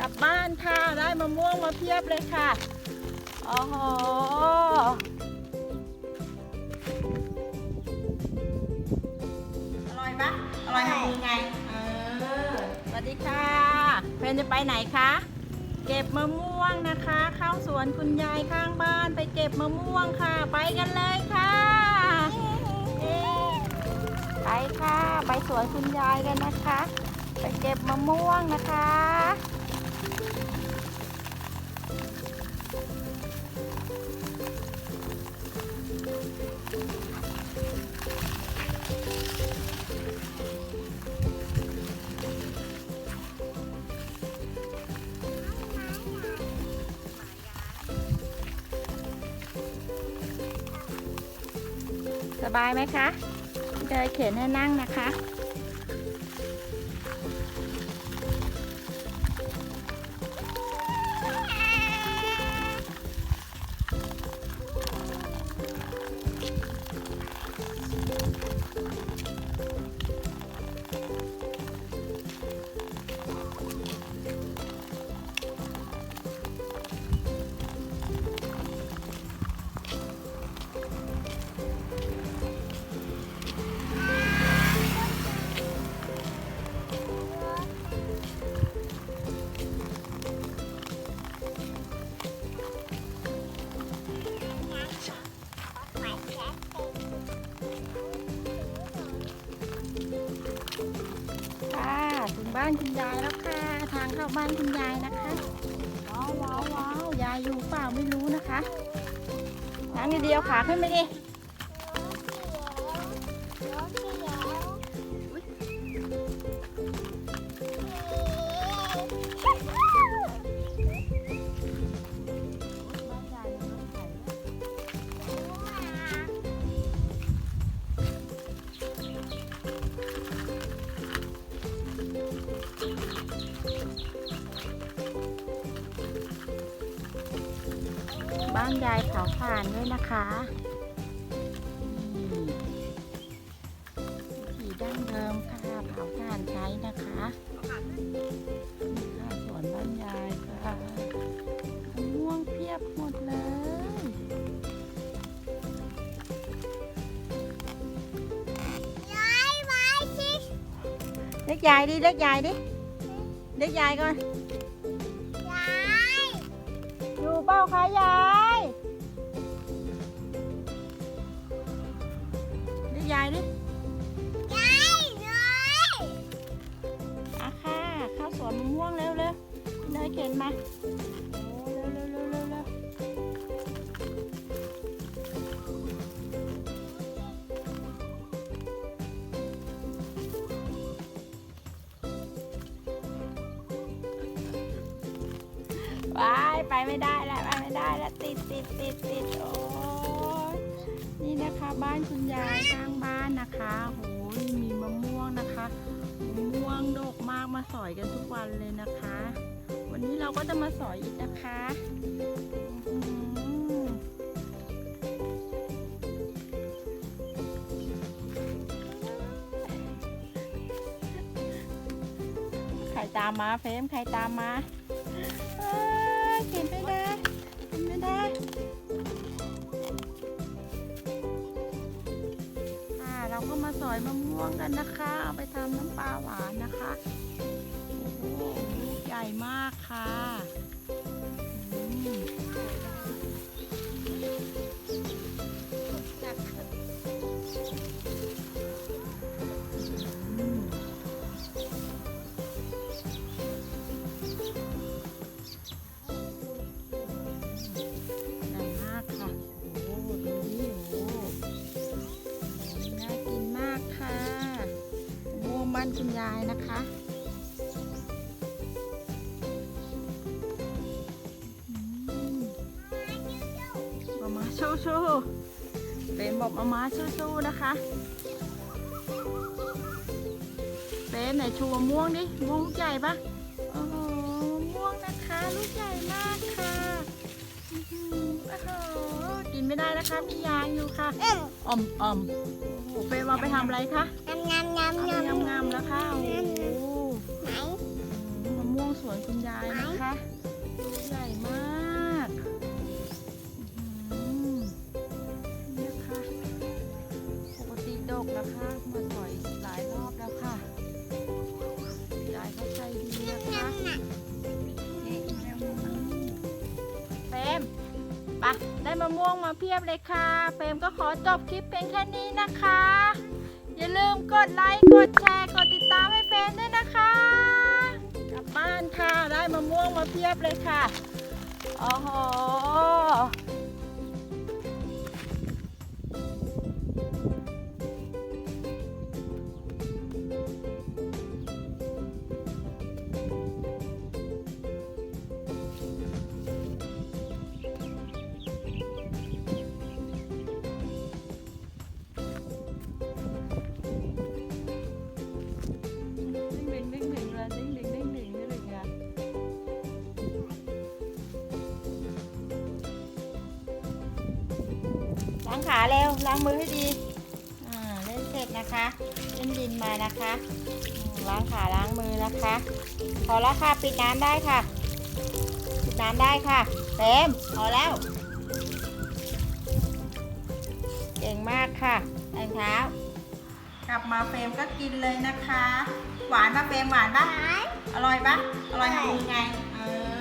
กลับบ้านค่ะ ได้มะม่วงมาเพียบเลยค่ะโอ้โหอร่อยปะอร่อยทำยังไง เออ สวัสดีค่ะ เพนจะไปไหนคะ เก็บมะม่วงนะคะ เข้าสวนคุณยายข้างบ้านไปเก็บมะม่วงค่ะ ไปกันเลยค่ะ ไปค่ะ ไปสวนคุณยายกันนะคะ ไปเก็บมะม่วงนะคะ สบายไหมคะเดยเข็นให้นั่งนะคะค่ะานคุณยายแล้วค่ะ ทางเข้าบ้านคุณยายนะคะ ว้าวว้าวว้าวยายอยู่เปล่าไม่รู้นะคะนั่งเดียวขาขึ้นไปดิ บ้านยายเผาถ่านด้วยนะคะนี่วิถีดั้งเดิมค่ะเผาถ่านใช้นะคะนี่ค่ะสวนบ้านยายค่ะมะม่วงเพียบหมดเลยเล็กยายดิเล็กยายดิเล็กยายก่อนอยู่เปล่าคะยาย เข้าสวนมะม่วงเร็วเร็วเนยเข็นมาเร็วเร็วเร็วเร็วเร็วไปไปไม่ได้แล้วไปไม่ได้แล้วติดติดติดติดโอ้ยนี่นะคะบ้านคุณยายข้างบ้านนะคะโหมีมะม่วงนะคะ มามาสอยกันทุกวันเลยนะคะ วันนี้เราก็จะมาสอยอีกนะคะใครตามมาเฟรมใครตามมาเอ้ยเข็นไม่ได้เข็นไม่ได้ เราก็มาสอยมะม่วงกันนะคะ เอาไปทำน้ำปลาหวานนะคะโอ้โหใหญ่มากค่ะ ยายนะคะอืมมามาชูชูเป็นบอกมามาชูชูนะคะเป็นไหนชูมะม่วงดิม่วงลูกใหญ่ปะโอ้โหม่วงนะคะลูกใหญ่มากค่ะอื้อหือโอ้โหกินไม่ได้นะคะมียางอยู่ค่ะอ่อมอ่อม โอ้โหเป็นมาไปทำอะไรคะงามงามงามเอางามไปงามๆแล้วค่ะโอ้โหไหนมะม่วงสวนคุณยายนะคะให ได้มะม่วงมาเพียบเลยค่ะ เฟรมก็ขอจบคลิปเพียงแค่นี้นะคะ อย่าลืมกดไลค์ กดแชร์ กดติดตามให้เฟรมด้วยนะคะ กลับบ้านค่ะ ได้มะม่วงมาเพียบเลยค่ะ โอ้โหางขาเร็วล้างมือให้ดีอ่าเล่นเสร็จนะคะเล่นดินมานะคะอืมล้างขาล้างมือนะคะ พอแล้วค่ะปิดน้ำได้ค่ะ ปิดน้ำได้ค่ะเต็มพอแล้ว เก่งมากค่ะแต่งเท้ากลับมาเฟรมก็กินเลยนะคะ หวานปะเฟรมหวานปะอร่อยปะอร่อยทำยังไงเออ